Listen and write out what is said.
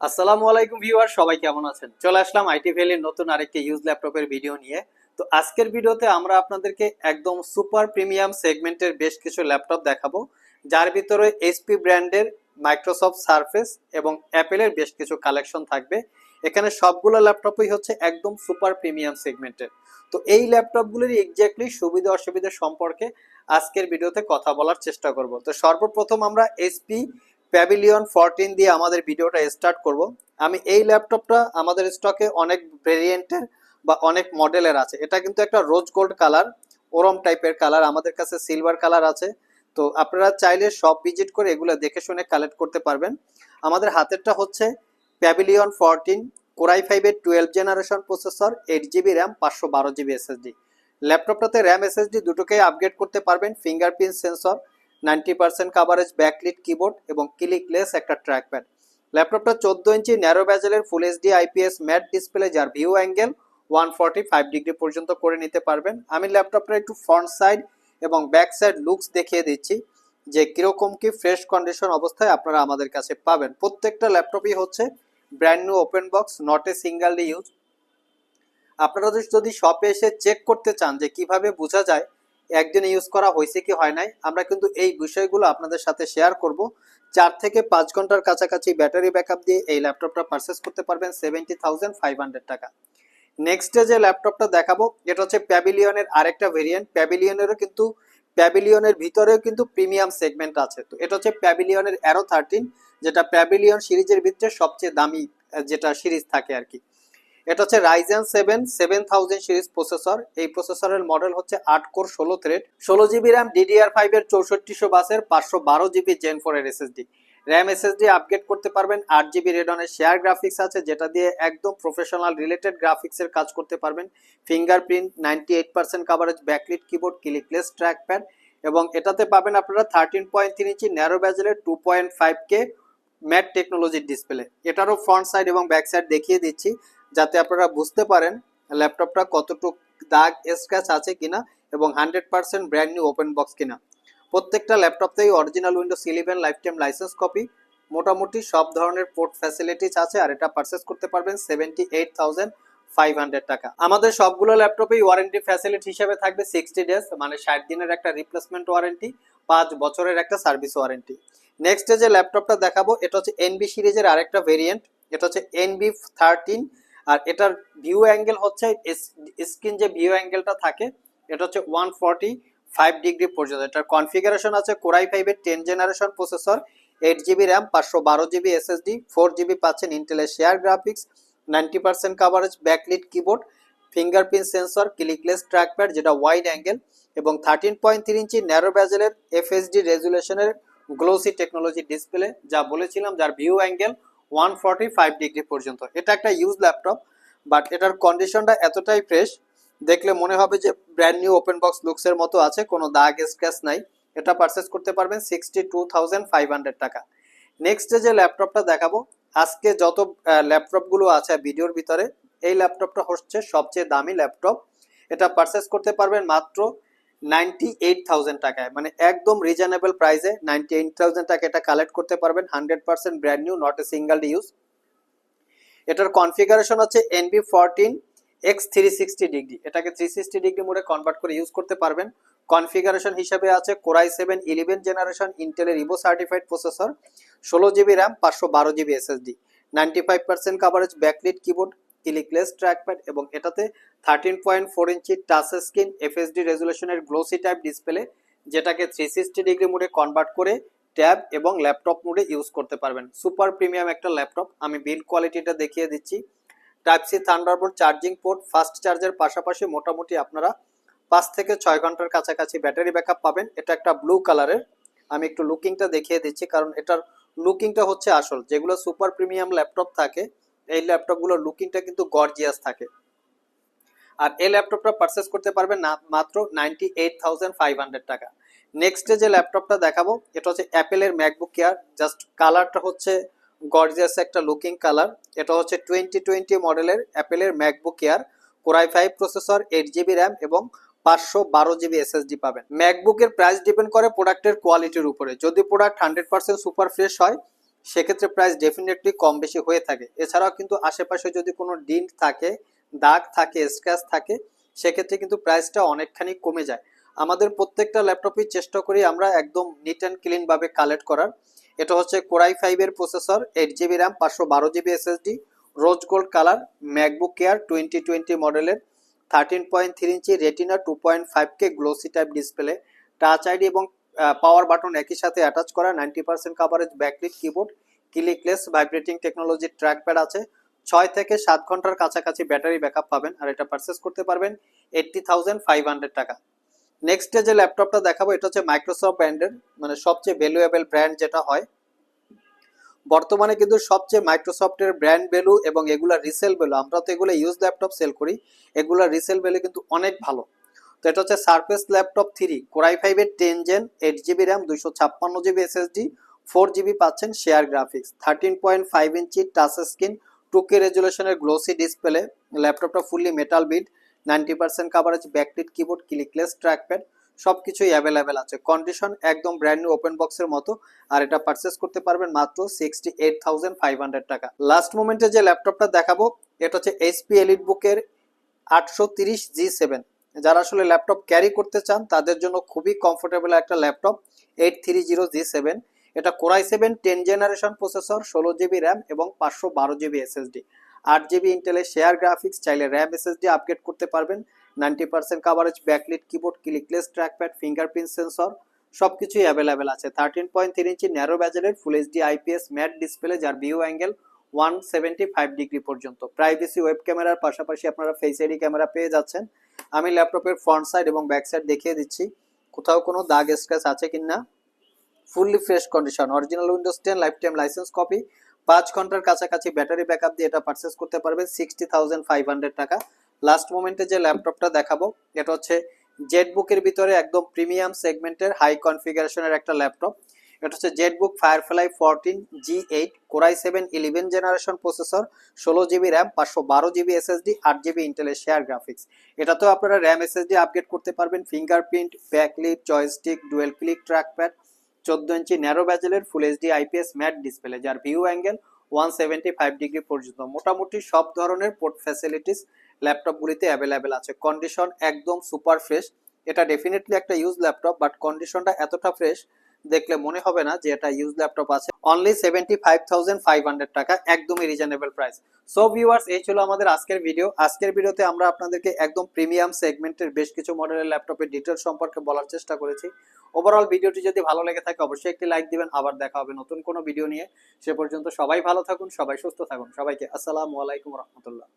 আসসালামু আলাইকুম ভিউয়ার, সবাই কেমন আছেন? চলে আসলাম আইটি ভ্যালির নতুন আরেকটি ইউজ ল্যাপটপের ভিডিও নিয়ে। তো আজকের ভিডিওতে আমরা আপনাদেরকে একদম সুপার প্রিমিয়াম সেগমেন্টের বেশ কিছু ল্যাপটপ দেখাবো, যার ভিতরে এইচপি ব্র্যান্ডের মাইক্রোসফট সারফেস এবং অ্যাপেলের বেশ কিছু কালেকশন থাকবে। এখানে সবগুলো ল্যাপটপই হচ্ছে একদম সুপার প্রিমিয়াম সেগমেন্টের তো এই ল্যাপটপগুলির এক্স্যাক্টলি সুবিধা অসুবিধা সম্পর্কে আজকের ভিডিওতে কথা বলার চেষ্টা করব। তো সর্বপ্রথম আমরা এইচপি প্যাভিলিয়ন ফোরটিন দিয়ে আমাদের ভিডিওটা স্টার্ট করব। আমি এই ল্যাপটপটা আমাদের স্টকে অনেক ভেরিয়েন্টের বা অনেক মডেলের আছে। এটা কিন্তু একটা রোজ গোল্ড কালার ওরম টাইপের কালার আমাদের কাছে সিলভার কালার আছে। তো আপনারা চাইলে সব ভিজিট করে এগুলো দেখে শুনে কালেক্ট করতে পারবেন। আমাদের হাতেরটা হচ্ছে প্যাভিলিয়ন ফোরটিন কোরাই ফাইভের twelve generation processor eight GB RAM পাঁচশো বারো জিবি এসএসডি ল্যাপটপটাতে র্যাম এসএসডি দুটোকেই আপগ্রেড করতে পারবেন fingerprint sensor ninety percent coverage backlit keyboard এবং ক্লিকলেস একটা ট্র্যাকপ্যাড ল্যাপটপটা চোদ্দ inch narrow ব্যাজেলের full HD IPS matte display যার view angle one forty five degree পর্যন্ত করে নিতে পারবেন। আমি ল্যাপটপটা একটু ফ্রন্ট সাইড এবং ব্যাক সাইড লুকস দেখিয়ে দিচ্ছি যে কীরকম কি ফ্রেশ কন্ডিশন অবস্থায় আপনারা আমাদের কাছে পাবেন। প্রত্যেকটা ল্যাপটপই হচ্ছে brand new open box not a single use আপনারা যদি- শপে এসে চেক করতে চান যে কীভাবে বোঝা যায় একদিনে ইউজ করা হয়েছে কি হয় নাই, আমরা কিন্তু এই বিষয়গুলো আপনাদের সাথে শেয়ার করব। চার থেকে পাঁচ ঘণ্টার কাছাকাছি ব্যাটারি ব্যাকআপ দিয়ে এই ল্যাপটপটা পারচেস করতে পারবেন সেভেন্টি থাউজেন্ড ফাইভ হান্ড্রেড টাকা। নেক্সট যে ল্যাপটপটা দেখাবো, এটা হচ্ছে প্যাভিলিয়নের আরেকটা ভেরিয়েন্ট প্যাভিলিয়নেরও কিন্তু প্যাভিলিয়নের ভিতরেও কিন্তু প্রিমিয়াম সেগমেন্ট আছে। তো এটা হচ্ছে প্যাভিলিয়নের অ্যারো থার্টিন যেটা প্যাভিলিয়ন সিরিজের ভিতরে সবচেয়ে দামি যেটা সিরিজ থাকে আর কি। এটা হচ্ছে Ryzen seven seven thousand series processor এই প্রসেসরের মডেল হচ্ছে আট কোর, ষোলো থ্রেড ষোলো জিবি র্যাম ডিডিআর ফাইভ এর চৌষট্টিশো বাসের পাঁচশো বারো জিবি জেন ফোর এর এসএসডি র্যাম এসএসডি আপগ্রেড করতে পারবেন, আট জিবি রেডনের শেয়ার গ্রাফিক্স আছে, যেটা দিয়ে একদম প্রফেশনাল রিলেটেড গ্রাফিক্সের কাজ করতে পারবেন। Fingerprint ninety eight percent coverage backlit keyboard clickless track pad এবং এটাতে পাবেন আপনারা thirteen point three inch narrow ব্যাজেলের two point five K matte টেকনোলজির ডিসপ্লে এটারও ফ্রন্ট সাইড এবং ব্যাক সাইড দেখিয়ে দিচ্ছি। যাতে আপনারা বুঝতে পারেন ল্যাপটপটা কতটুক দাগ স্ক্র্যাচ আছে কিনা এবং hundred percent brand new open box কিনা। প্রত্যেকটা ল্যাপটপতেই original Windows eleven life time license copy মোটামুটি সব ধরনের পোর্ট ফ্যাসিলিটিস আছে আর এটা পারচেস করতে পারবেন seventy eight thousand five hundred টাকা। আমাদের সবগুলো ল্যাপটপেই ওয়ারেন্টি ফ্যাসিলিটি হিসেবে থাকবে সিক্সটি ডেজ মানে ষাট দিনের একটা রিপ্লেসমেন্ট ওয়ারেন্টি পাঁচ বছরের একটা সার্ভিস ওয়ারেন্টি নেক্সট যে ল্যাপটপটা দেখাবো, এটা হচ্ছে এনবি সিরিজের আরেকটা ভেরিয়েন্ট এটা হচ্ছে এনবি থার্টিন আর এটার ভিউ অ্যাঙ্গেল হচ্ছে স্ক্রিন যে ভিউ অ্যাঙ্গেলটা থাকে, এটা হচ্ছে ওয়ান ফর্টি ফাইভ ডিগ্রি পর্যন্ত। এটার কনফিগারেশন আছে কোরাই ফাইভের ten generation processor eight GB RAM পাঁচশো বারো জিবি এসএসডি ফোর জিবি পাচ্ছেন ইন্টেলের share graphics ninety percent coverage backlit keyboard fingerprint sensor clickless trackpad যেটা ওয়াইড অ্যাঙ্গেল এবং thirteen point three inch narrow ব্যাজেলের FSD রেজুলেশনের glossy technology display যা বলেছিলাম, যার view angle one forty five degree পর্যন্ত। এটা একটা ইউজ ল্যাপটপ বাট এটার কন্ডিশনটা এতটাই ফ্রেশ দেখলে মনে হবে যে ব্র্যান্ড নিউ ওপেন বক্স লুকসের মতো আছে, কোনো দাগ স্ক্র্যাচ নাই। এটা পারচেস করতে পারবেন sixty two thousand five hundred টাকা। নেক্সট যে ল্যাপটপটা দেখাবো, আজকে যত ল্যাপটপগুলো আছে ভিডিওর ভিতরে, এই ল্যাপটপটা হচ্ছে সবচেয়ে দামি ল্যাপটপ এটা পারচেস করতে পারবেন মাত্র নাইনটি এইট থাউজেন্ড টাকায়। মানে একদম রিজনেবল প্রাইসে নাইনটি এইট থাউজেন্ড টাকা এটা কালেক্ট করতে পারবেন hundred percent brand new not a single use এটার কনফিগারেশন হচ্ছে NB fourteen X three sixty degree এটাকে থ্রি সিক্সটি ডিগ্রি মোডে কনভার্ট করে ইউজ করতে পারবেন। কনফিগারেশন হিসেবে আছে Core i seven eleven generation ইন্টেলের ইভো সার্টিফাইড প্রসেসর ষোলো জিবি র্যাম পাঁচশো বারো GB SSD ninety five percent coverage backlit keyboard clickless trackpad এবং এটাতে thirteen point four inch touch screen FSD রেজুলেশনের glossy type display যেটাকে three sixty degree মোডে convert করে tab এবং ল্যাপটপ মোডে ইউজ করতে পারবেন। সুপার প্রিমিয়াম একটা ল্যাপটপ আমি বিল্ড কোয়ালিটিটা দেখিয়ে দিচ্ছি। Type C Thunderbolt charging port fast চার্জের পাশাপাশি মোটামুটি আপনারা পাঁচ থেকে ছয় ঘণ্টার কাছাকাছি ব্যাটারি ব্যাকআপ পাবেন। এটা একটা ব্লু কালারের আমি একটু লুকিংটা দেখিয়ে দিচ্ছি, কারণ এটার লুকিংটা হচ্ছে আসল। যেগুলো সুপার প্রিমিয়াম ল্যাপটপ থাকে এই ল্যাপটপগুলোর লুকিংটা কিন্তু গর্জিয়াস থাকে। আর এই ল্যাপটপটা পারচেস করতে পারবেন না, মাত্র ninety eight thousand five hundred টাকা নেক্সটে যে ল্যাপটপটা দেখাবো, এটা হচ্ছে অ্যাপেলের ম্যাকবুক এয়ার জাস্ট কালারটা হচ্ছে গর্জিয়াস একটা লুকিং কালার এটা হচ্ছে টোয়েন্টি টোয়েন্টি মডেলের অ্যাপেলের MacBook Air Core i five processor eight GB RAM এবং পাঁচশো বারো জিবি এসএসডি পাবেন। ম্যাকবুকের প্রাইস ডিপেন্ড করে প্রোডাক্টের কোয়ালিটির উপরে। যদি product hundred percent super fresh হয় সেক্ষেত্রে প্রাইস ডেফিনেটলি কম বেশি হয়ে থাকে। এছাড়াও কিন্তু আশেপাশে যদি কোনো ডিন্ট থাকে, দাগ থাকে স্ক্র্যাচ থাকে, সেক্ষেত্রে কিন্তু প্রাইসটা অনেকখানি কমে যায়। আমাদের প্রত্যেকটা ল্যাপটপই চেষ্টা করি আমরা একদম নিট অ্যান্ড ক্লিনভাবে কালেক্ট করার। এটা হচ্ছে কোরাই ফাইভের প্রসেসর এইট জিবি র্যাম পাঁচশো বারো GB SSD rose gold colour MacBook Air twenty twenty মডেলের thirteen point three inch Retina two point five K glossy type display touch ID এবং power button একই সাথে অ্যাটাচ করা ninety percent coverage backlit keyboard clickless vibrating টেকনোলজির trackpad আছে। ছয় থেকে সাত ঘণ্টার কাছাকাছি ব্যাটারি ব্যাকআপ পাবেন আর এটা পারচেস করতে পারবেন এইটটি থাউজেন্ড ফাইভ হান্ড্রেড টাকা। নেক্সট যে ল্যাপটপটা দেখাবো, এটা হচ্ছে মাইক্রোসফট ব্র্যান্ডের মানে সবচেয়ে ভ্যালুয়েবল ব্র্যান্ড যেটা হয়। বর্তমানে কিন্তু সবচেয়ে মাইক্রোসফটের ব্র্যান্ড ভ্যালু এবং এগুলা রিসেল ভ্যালু আমরা তো এগুলো ইউজ ল্যাপটপ সেল করি, এগুলা রিসেল ভ্যালু কিন্তু অনেক ভালো। তো এটা হচ্ছে Surface laptop three Core i ফাইভের ten gen eight GB RAM দুইশো ছাপ্পান্ন জিবি এসএসডি ফোর জিবি পাচ্ছেন share graphics thirteen point five inch touch screen two K রেজুলেশনের glossy display ল্যাপটপটা fully metal build ninety percent coverage backlit keyboard clickless trackpad সব কিছুই available আছে। Condition একদম brand new open বক্সের মতো, আর এটা purchase করতে পারবেন মাত্র sixty eight thousand five hundred টাকা লাস্ট মোমেন্টে যে ল্যাপটপটা দেখাবো, এটা হচ্ছে এইচপি এলিট বুকের আটশো তিরিশ জি সেভেন যারা আসলে ল্যাপটপ ক্যারি করতে চান, তাদের জন্য খুবই কমফোর্টেবল একটা laptop eight three zero G seven এটা Core i seven ten generation processor ষোলো জিবি র্যাম এবং পাঁচশো বারো জিবি এসএসডি আট জিবি ইন্টেলের শেয়ার গ্রাফিক্স চাইলে র্যাম এসএসডি আপগ্রেড করতে পারবেন। Ninety percent coverage backlit keyboard clickless trackpad fingerprint sensor সব কিছুই অ্যাভেলেবেল আছে thirteen point three inch narrow ব্যাজারের full HD IPS matte display যার view angle one seventy five degree পর্যন্ত। Privacy web ক্যামেরার পাশাপাশি আপনারা ফেস আইডি ক্যামেরা পেয়ে যাচ্ছেন। আমি ল্যাপটপের ফ্রন্ট সাইড এবং ব্যাক সাইড দেখিয়ে দিচ্ছি। কোথাও কোনো দাগ স্ক্র্যাচ আছে কিনা? Fully fresh condition original Windows ten life time license copy পাঁচ ঘণ্টার কাছাকাছি ব্যাটারি ব্যাকআপ দিয়ে এটা পারচেস করতে পারবেন সিক্সটি থাউজেন্ড ফাইভ হান্ড্রেড টাকা। লাস্ট মোমেন্টে যে ল্যাপটপটা দেখাবো, এটা হচ্ছে জেট বুকের ভিতরে একদম প্রিমিয়াম সেগমেন্টের হাই কনফিগারেশনের একটা ল্যাপটপ। এটা হচ্ছে EliteBook Firefly fourteen G eight Core i seven eleven generation processor ষোলো জিবি র্যাম পাঁচশো বারো জিবি এসএসডি আট জিবি ইন্টেলের শেয়ার গ্রাফিক্স এটাতেও আপনারা র্যাম এসএসডি আপগ্রেড করতে পারবেন fingerprint backlit joystick dual click trackpad চোদ্দ inch narrow ব্যাজেলের full HD IPS matte display যার view angle one seventy five degree পর্যন্ত। মোটামুটি সব ধরনের পোর্ট ফ্যাসিলিটিস ল্যাপটপগুলিতে অ্যাভেলেবেল আছে। কন্ডিশন একদম সুপার ফ্রেশ এটা ডেফিনেটলি একটা ইউজ ল্যাপটপ বাট কন্ডিশনটা এতটা ফ্রেশ দেখলে মনে হবে না যে এটা ইউজ ল্যাপটপ আছে। Only seventy five thousand five hundred টাকা, একদমই রিজনেবল প্রাইস সো ভিউয়ার্স এই ছিল আমাদের আজকের ভিডিও আজকের ভিডিওতে আমরা আপনাদেরকে একদম প্রিমিয়াম সেগমেন্টের বেশ কিছু মডেলের ল্যাপটপের ডিটেলস সম্পর্কে বলার চেষ্টা করেছি। ওভারঅল ভিডিওটি যদি ভালো লেগে থাকে, অবশ্যই একটি লাইক দিবেন। আবার দেখা হবে নতুন কোনো ভিডিও নিয়ে। সে পর্যন্ত সবাই ভালো থাকুন, সবাই সুস্থ থাকুন। সবাইকে আসসালামু আলাইকুম রহমতুল্লাহ।